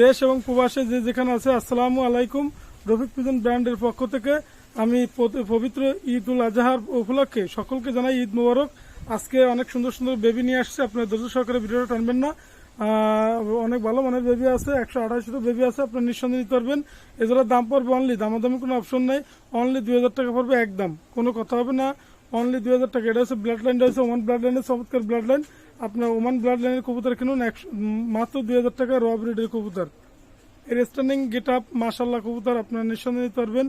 দেশ এবং প্রবাসে যে যেখানে আছে, আসসালামু আলাইকুম। রফিক পিজন ব্র্যান্ডের পক্ষ থেকে আমি পবিত্র ঈদ উল আজহার উপলক্ষে সকলকে জানাই ঈদ মোবারক। আজকে অনেক সুন্দর সুন্দর বেবি নিয়ে আসছে। আপনার ধৈর্য সহকারে ভিডিওটা টানবেন না। অনেক ভালো মানের বেবি আছে, একশো আঠাশটা বেবি আছে, আপনার নিঃসন্দেহে নিতে পারবেন। এছাড়া দাম পড়বে অনলি দামাদামি কোনো অপশন নেই। অনলি দুই হাজার টাকা পড়বে একদম। কোনো কথা হবে না। অনলি দুই হাজার টাকা। এটা হচ্ছে ব্লাড লাইন রয়েছে ওমান ব্লাড লাইনের চমৎকার ব্লাড লাইন আপনার ওমান ব্লাড লাইনের কবুতর কিনুন মাত্র দুই হাজার টাকা র ব্রিডের কবুতর। এর স্ট্যান্ডিং গেট আপ মাসাল্লাহ কবুতর, আপনারা নিঃসন্দেহে নিতে পারবেন।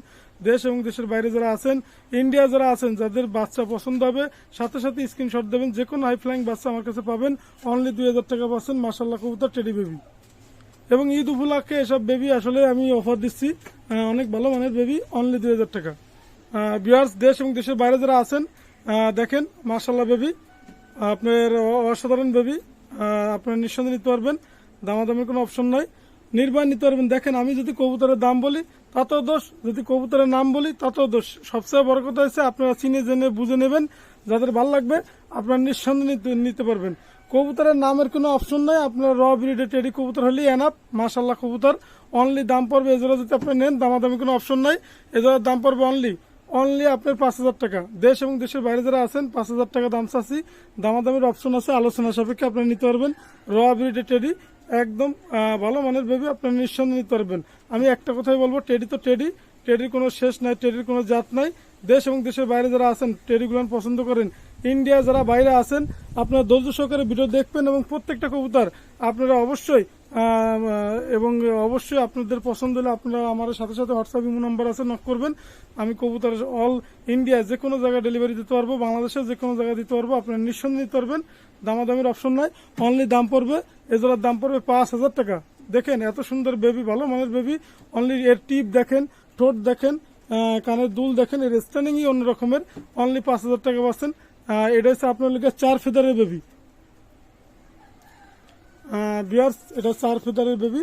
দেশ এবং দেশের বাইরে যারা আছেন ইন্ডিয়া যারা আছেন, যাদের বাচ্চা পছন্দ হবে, সাথে সাথে স্ক্রিনশট দেবেন যে কোনো হাই ফ্লাইং বাচ্চা আমার কাছে পাবেন। অনলি দুই হাজার টাকা পাচ্ছেন মাসাল্লাহ কবুতর টেডি বেবি এবং ঈদ উপলক্ষে এসব বেবি আসলে আমি অফার দিচ্ছি অনেক ভালো মানের বেবি অনলি দুই হাজার টাকা। বিয়ার্স দেশ এবং দেশের বাইরে যারা আছেন দেখেন মাসাল্লাহ বেবি আপনার অসাধারণ বেবি। আপনার নিঃসন্দেহে নিতে পারবেন। দামাদামের কোনো অপশন নাই। নির্ভয় নিতে পারবেন। দেখেন, আমি যদি কবুতরের দাম বলি, তাতেও দোষ। যদি কবুতরের নাম বলি, তাতেও দোষ। সবচেয়ে বড় কথা হচ্ছে, আপনারা চিনে জেনে বুঝে নেবেন। যাদের ভালো লাগবে, আপনার নিঃসন্দেহে নিতে- পারবেন। কবুতরের নামের কোনো অপশন নাই। আপনার র ব্রিডে টেডি কবুতর হলেই এনাপ মাসাল্লাহ কবুতর। অনলি দাম পড়বে, এজোড়া যদি আপনি নেন দামাদামি কোনো অপশন নাই। এজোড়ার দাম পড়বে অনলি অনলি আপনার পাঁচ হাজার টাকা। দেশ এবং দেশের বাইরে যারা আছেন, পাঁচ হাজার টাকা দাম চাচ্ছি। দামাদামের অপশন আছে, আলোচনা সাপেক্ষে আপনি নিতে পারবেন। র ব্রিডে টেডি একদম ভালো মানের ভেবে আপনার নিঃসন্দেহে নিতে পারবেন। আমি একটা কথাই বলব টেডি তো টেডি টেডির কোনো শেষ নাই টেডির কোনো জাত নাই। দেশ এবং দেশের বাইরে যারা আছেন টেডিগুলো পছন্দ করেন। ইন্ডিয়া যারা বাইরে আছেন, আপনারা ধৈর্য সহকারে ভিডিও দেখবেন এবং প্রত্যেকটা কবুতর আপনারা অবশ্যই এবং অবশ্যই আপনাদের পছন্দ হলে আপনারা আমার সাথে সাথে হোয়াটসঅ্যাপ ইমো নাম্বার আছে নক করবেন। আমি কবুতর অল ইন্ডিয়া যে কোনো জায়গায় ডেলিভারি দিতে পারব বাংলাদেশে যে কোনো জায়গায় দিতে পারব, আপনারা নিঃসন্দেহে নিতে পারবেন। দামাদামির অপশন নাই অনলি দাম পড়বে, এজোড়ার দাম পড়বে পাঁচ হাজার টাকা। দেখেন, এত সুন্দর বেবি ভালো মানের বেবি অনলি এর টিপ দেখেন, ঠোঁট দেখেন কানের দুল দেখেন, এর স্ট্যান্ডিংই অন্য রকমের অনলি পাঁচ হাজার টাকা পাচ্ছেন। এটা হচ্ছে আপনার লিখে চার ফেদারের বেবি বিয়ার্স, এটা চার ফেদারের বেবি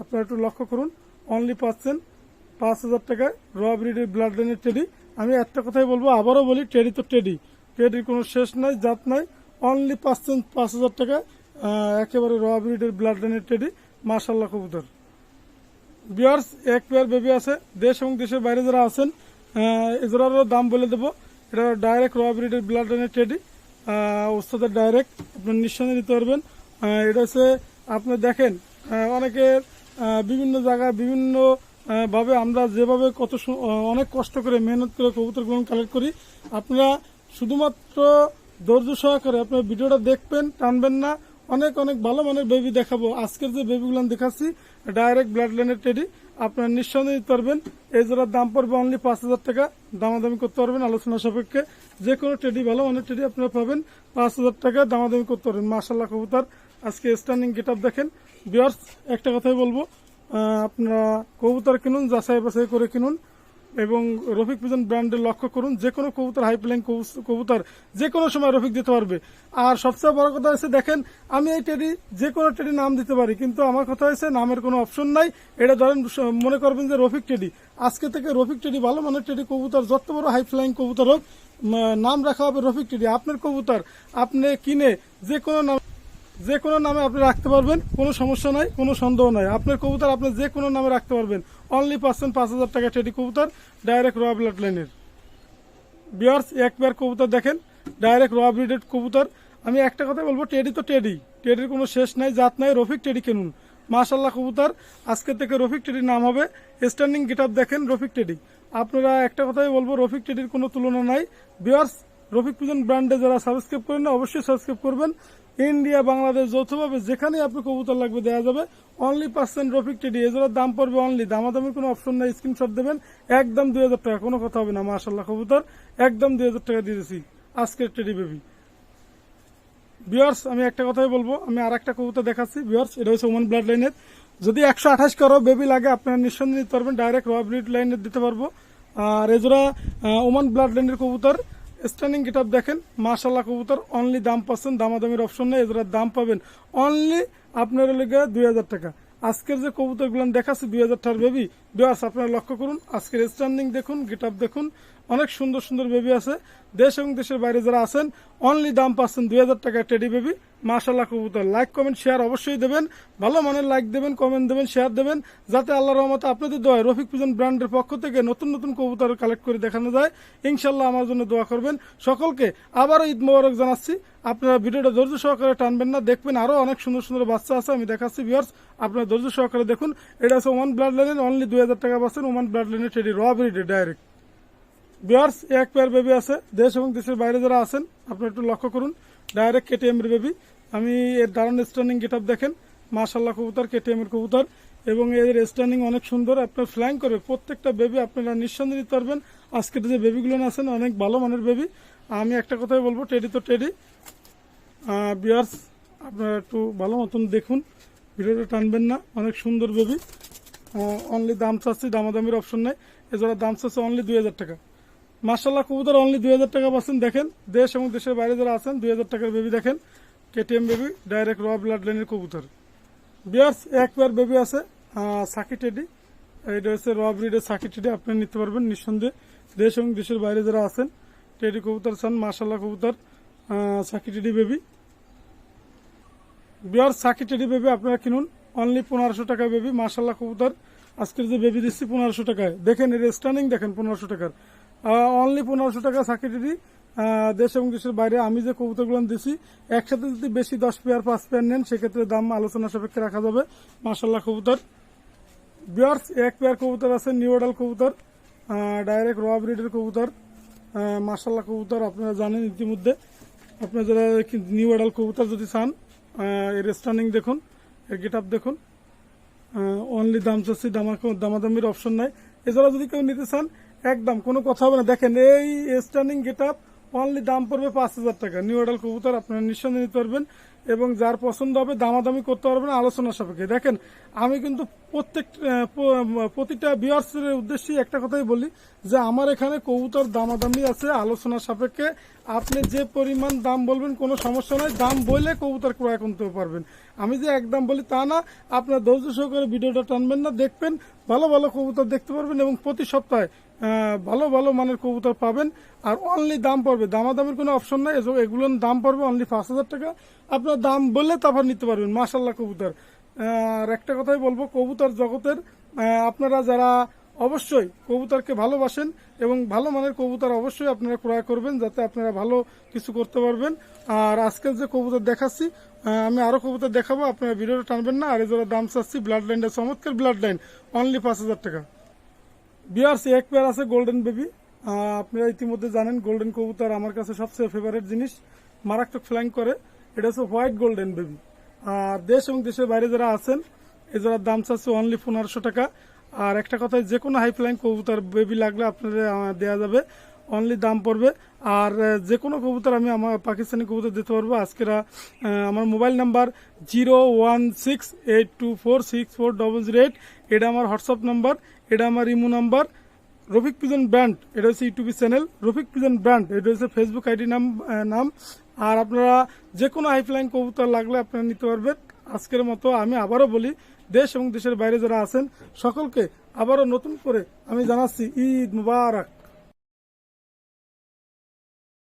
আপনারা একটু লক্ষ্য করুন। অনলি পাচ্ছেন পাঁচ হাজার টাকায় র ব্রিডের ব্লাড লাইনের টেডি আমি একটা কথাই বলব, আবারও বলি টেডি তো টেডি টেডির কোনো শেষ নাই, জাত নাই। অনলি পাচ্ছেন পাঁচ হাজার টাকায় একেবারে র ব্রিডের ব্লাড লাইনের টেডি মার্শাল্লাহ কবুতর। বিয়ার্স, এক পেয়ার বেবি আছে। দেশ এবং দেশের বাইরে যারা আছেন এজোড়ারও দাম বলে দেবো। এটা ডাইরেক্ট র ব্রিডের ব্লাড লাইনের টেডি ওস্তাদের ডাইরেক্ট আপনার নিঃসন্দেহে নিতে পারবেন। এটা হচ্ছে, আপনি দেখেন অনেকের বিভিন্ন জায়গায় বিভিন্ন ভাবে আমরা যেভাবে কত অনেক কষ্ট করে মেহনত করে কবুতরগুলো কালেক্ট করি, আপনারা শুধুমাত্র ধৈর্য সহকারে আপনার ভিডিওটা দেখবেন, টানবেন না, অনেক অনেক ভালো মানের বেবি দেখাবো। আজকের যে বেবিগুলো দেখাচ্ছি ডাইরেক্ট ব্লাড লাইনের টেডি আপনার নিঃসন্দেহে নিতে পারবেন। এই জোড়ার দাম পড়বে অনলি পাঁচ হাজার টাকা, দামাদামি করতে পারবেন আলোচনা সাপেক্ষে। যে কোনো টেডি ভালো মানের টেডি আপনারা পাবেন, পাঁচ হাজার টাকা দামাদামি করতে পারবেন মাসাল্লাহ কবুতর। আজকে স্ট্যান্ডিং গেট দেখেন। বিয়ার্স একটা কথাই বলব আপনারা কবুতর কিনুন, যাচাই বাছাই করে কিনুন এবং রফিক পিজন ব্র্যান্ডের লক্ষ্য করুন, যে কোনো কবুতর হাই প্লেন কবুতর যে কোনো সময় রফিক দিতে পারবে। আর সবচেয়ে বড় কথা হচ্ছে, দেখেন, আমি এই টেডি যে কোনো টেডি নাম দিতে পারি, কিন্তু আমার কথা হচ্ছে, নামের কোনো অপশন নাই। এটা ধরেন, মনে করবেন যে রফিক টেডি আজকে থেকে রফিক টেডি ভালো মানের টেডি কবুতর, যত বড় হাই ফ্লাইং কবুতর হোক নাম রাখা হবে রফিক টেডি আপনার কবুতর, আপনি কিনে যে কোনো নাম যে কোনো নামে আপনি রাখতে পারবেন, কোনো সমস্যা নাই, কোনো সন্দেহ নাই। আপনার কবুতর আপনি যে কোনো নামে রাখতে পারবেন। অনলি পার্সেন্ট পাঁচ হাজার টাকা টেডি কবুতর ডাইরেক্ট র ব্লাড লাইনের বিয়ার্স এক পেয়ার কবুতর দেখেন ডাইরেক্ট র ব্রিডেড কবুতর। আমি একটা কথা বলব, টেডি তো টেডি। টেডির কোনো শেষ নাই, জাত নাই, রফিক টেডি কিনুন। মাশাল্লাহ কবুতর, আজকে থেকে রফিক টেডির নাম হবে। স্ট্যান্ডিং গেট দেখেন, রফিক টেডি। আপনারা একটা কথাই বলব, রফিক টেডির কোনো তুলনা নাই। বিয়ার্স রফিক পুজন ব্র্যান্ডে যারা সাবস্ক্রাইব করেন না, অবশ্যই সাবস্ক্রাইব করবেন। ইন্ডিয়া, বাংলাদেশ যৌথভাবে যেখানে আপনি কবুতর লাগবে দেওয়া যাবে। অনলি পার্সেন্ট রফিক টেডি এজোড়ার দাম পড়বে অনলি দামাদামের কোনো অপশন নেই স্ক্রিনশট দেবেন। একদম দুই হাজার টাকা, কোনো কথা হবে না মাশাল্লাহ কবুতর। একদম দুই হাজার টাকা দিয়ে দিয়েছি, আজকের টেডি বেবি। বিয়ার্স আমি একটা কথাই বলব, আমি আর একটা কবুতর দেখাচ্ছি। বিয়ার্স এটা হচ্ছে ওমান ব্লাড লাইনের যদি একশো আঠাশ করো বেবি লাগে, আপনারা নিঃসন্দেহে নিতে পারবেন ডাইরেক্ট র ব্রিড লাইনের দিতে পারব। আর এজোড়া ওমান ব্লাড লাইনের কবুতর। স্ট্যান্ডিং গিটাপ দেখেন। মাশাল্লাহ কবুতর অনলি দাম পাচ্ছেন, দামাদামির অপশন নেই এজোড়ার দাম পাবেন। অনলি আপনার লেগে দুই হাজার টাকা। আজকের যে কবুতরগুলো দেখাচ্ছি, দুই হাজার টাকার বেবি বিয়ার্স আপনারা লক্ষ্য করুন, আজকের স্ট্যান্ডিং দেখুন গেট আপ দেখুন। অনেক সুন্দর সুন্দর বেবি আছে। দেশ এবং দেশের বাইরে যারা আছেন অনলি দাম পাচ্ছেন দুই হাজার টাকা টেডি বেবি মাশাল্লাহ কবুতর। লাইক কমেন্ট শেয়ার অবশ্যই দেবেন। ভালো মানের লাইক দেবেন কমেন্ট দেবেন শেয়ার দেবেন। যাতে আল্লাহ রহমতে আপনাদের দোয়া রফিক পিজন ব্র্যান্ডের পক্ষ থেকে নতুন নতুন কবুতর কালেক্ট করে দেখানো যায়। ইনশাল্লাহ আমার জন্য দোয়া করবেন। সকলকে আবারও ঈদ মোবারক জানাচ্ছি। আপনারা ভিডিওটা ধৈর্য সহকারে টানবেন না, দেখবেন আরও অনেক সুন্দর সুন্দর বাচ্চা আছে, আমি দেখাচ্ছি ভিউয়ার্স আপনারা ধৈর্য সহকারে দেখুন। এটা আছে ওমান ব্লাড লাইনের অনলি দুই হাজার টাকা পাচ্ছেন। ওমান ব্লাড লাইনের টেডি র ব্রিডে ডাইরেক্ট বিয়ার্স এক পেয়ার বেবি আছে। দেশ এবং দেশের বাইরে যারা আছেন, আপনারা একটু লক্ষ্য করুন। ডাইরেক্ট কেটিএম এর বেবি আমি এর দারুণ স্ট্যান্ডিং গেট দেখেন। মাশাল্লাহ কবুতর কেটিএম এর কবুতর। এবং এর স্ট্যান্ডিং অনেক সুন্দর। আপনার ফ্ল্যাং করে প্রত্যেকটা বেবি আপনারা নিঃসন্দেহে নিতে পারবেন। আজকের যে বেবিগুলো আছেন, অনেক ভালো মানের বেবি আমি একটা কথাই বলব টেডি তো টেডি বিয়ার্স, আপনারা একটু ভালো মতন দেখুন। ভিডিওটা টানবেন না, অনেক সুন্দর বেবি অনলি দাম চাচ্ছি, দামাদামির অপশন নেই। এছাড়া দাম চাচ্ছে অনলি দুই হাজার টাকা। মার্শাল্লাহ কবুতর অনলি দুই হাজার টাকা পাচ্ছেন, দেখেন। দেশ এবং দেশের বাইরে যারা আছেন, দুই হাজার টাকার বেবি দেখেন। কেটিএম বেবি ডাইরেক্ট র ব্লাড লাইনের কবুতর। বিয়ার্স এক পেয়ার বেবি আছে সাকি টেডি। এটা হচ্ছে র ব্রিডের সাকি টেডি আপনি নিতে পারবেন নিঃসন্দেহে। দেশ এবং দেশের বাইরে যারা আছেন, টেডি কবুতর চান মার্শাল্লাহ কবুতর সাকি টেডি বেবি বিয়ার সাকি টেডি বেবি আপনারা কিনুন অনলি পনেরোশো টাকা বেবি মার্শাল্লাহ কবুতর। আজকের যে বেবি দিচ্ছি পনেরোশো টাকায়। দেখেন এর স্টার্নিং দেখেন, পনেরোশো টাকার। অনলি পনেরোশো টাকা সাকি টেডি দেশ এবং দেশের বাইরে আমি যে কবুতরগুলো দিচ্ছি একসাথে যদি বেশি দশ পেয়ার পাঁচ পেয়ার নেন, সেক্ষেত্রে দাম আলোচনা সাপেক্ষে রাখা যাবে। মার্শাল্লাহ কবুতর। বিয়ার্স এক পেয়ার কবুতর আছে নিউডাল কবুতর ডাইরেক্ট র ব্রিডের কবুতর। মার্শাল্লাহ কবুতর, আপনারা জানেন ইতিমধ্যে। আপনারা যারা নিউ অ্যাডাল কবুতর যদি চান এর স্টার্নিং দেখুন, এর গেট আপ দেখুন অনলি দাম চাচ্ছি দামা দামাদামির অপশন নাই। এছাড়া যদি কেউ নিতে চান একদম, কোনো কথা হবে না। দেখেন, এই স্ট্যান্ডিং গেট আপ অনলি দাম পড়বে পাঁচ হাজার টাকা। নিউ অ্যাডাল কবুতর আপনারা নিঃসন্দেহে নিতে পারবেন এবং যার পছন্দ হবে, দামাদামি করতে পারবেন, আলোচনা সাপেক্ষে। দেখেন, আমি কিন্তু প্রত্যেক প্রতিটা বিয়ার্সের উদ্দেশ্যে একটা কথাই বলি যে আমার এখানে কবুতর দামাদামি আছে, আলোচনা সাপেক্ষে। আপনি যে পরিমাণ দাম বলবেন, কোনো সমস্যা নয় দাম বললে কবুতর ক্রয় করতে পারবেন। আমি যে একদম বলি তা না। আপনার ধৈর্য সহকারে ভিডিওটা টানবেন না, দেখবেন ভালো ভালো কবুতর দেখতে পারবেন এবং প্রতি সপ্তাহে ভালো ভালো মানের কবুতর পাবেন। আর অনলি দাম পড়বে। দামাদামির কোনো অপশন নাই। এগুলোর দাম পড়বে অনলি পাঁচ হাজার টাকা। আপনার দাম বললে তারপর নিতে পারবেন মাসাল্লাহ কবুতর। আর একটা কথাই বলব, কবুতর জগতের আপনারা যারা অবশ্যই কবুতরকে ভালোবাসেন এবং ভালো মানের কবুতর অবশ্যই আপনারা ক্রয় করবেন যাতে আপনারা ভালো কিছু করতে পারবেন। আর আজকের যে কবুতর দেখাচ্ছি আমি আরও কবুতর দেখাবো, আপনারা ভিডিওটা টানবেন না। আর যারা দাম চাচ্ছি ব্লাড লাইনটা চমৎকার ব্লাড লাইন অনলি পাঁচ হাজার টাকা। বিয়ার্স এক পেয়ার আছে গোল্ডেন বেবি আপনারা ইতিমধ্যে জানেন গোল্ডেন কবুতর আমার কাছে সবচেয়ে ফেভারিট জিনিস। মারাত্মক ফ্ল্যাং করে। এটা হচ্ছে হোয়াইট গোল্ডেন বেবি আর দেশ এবং দেশের বাইরে যারা আছেন, এই যারা দাম চাচ্ছে অনলি পনেরোশো টাকা। আর একটা কথায় যে কোনো হাই ফ্লাইং কবুতর বেবি লাগলে আপনাদের দেওয়া যাবে। অনলি দাম পড়বে। আর যে কোনো কবুতর আমি আমার পাকিস্তানি কবুতর দিতে পারব। আজকের আমার mobile number zero one six eight two four six four double zero eight. এটা আমার হোয়াটসঅ্যাপ নাম্বার, এটা আমার imo number. Rafiq pigeon brand, এটা হচ্ছে YouTube channel. Rafiq pigeon brand, এটা হচ্ছে ফেসবুক আইডি নাম নাম। আর আপনারা যে কোনো হাইফলাইন কবুতর লাগলে আপনারা নিতে পারবেন। আজকের মতো আমি আবারও বলি, দেশ এবং দেশের বাইরে যারা আছেন, সকলকে আবারও নতুন করে আমি জানাচ্ছি, ঈদ মুবারক।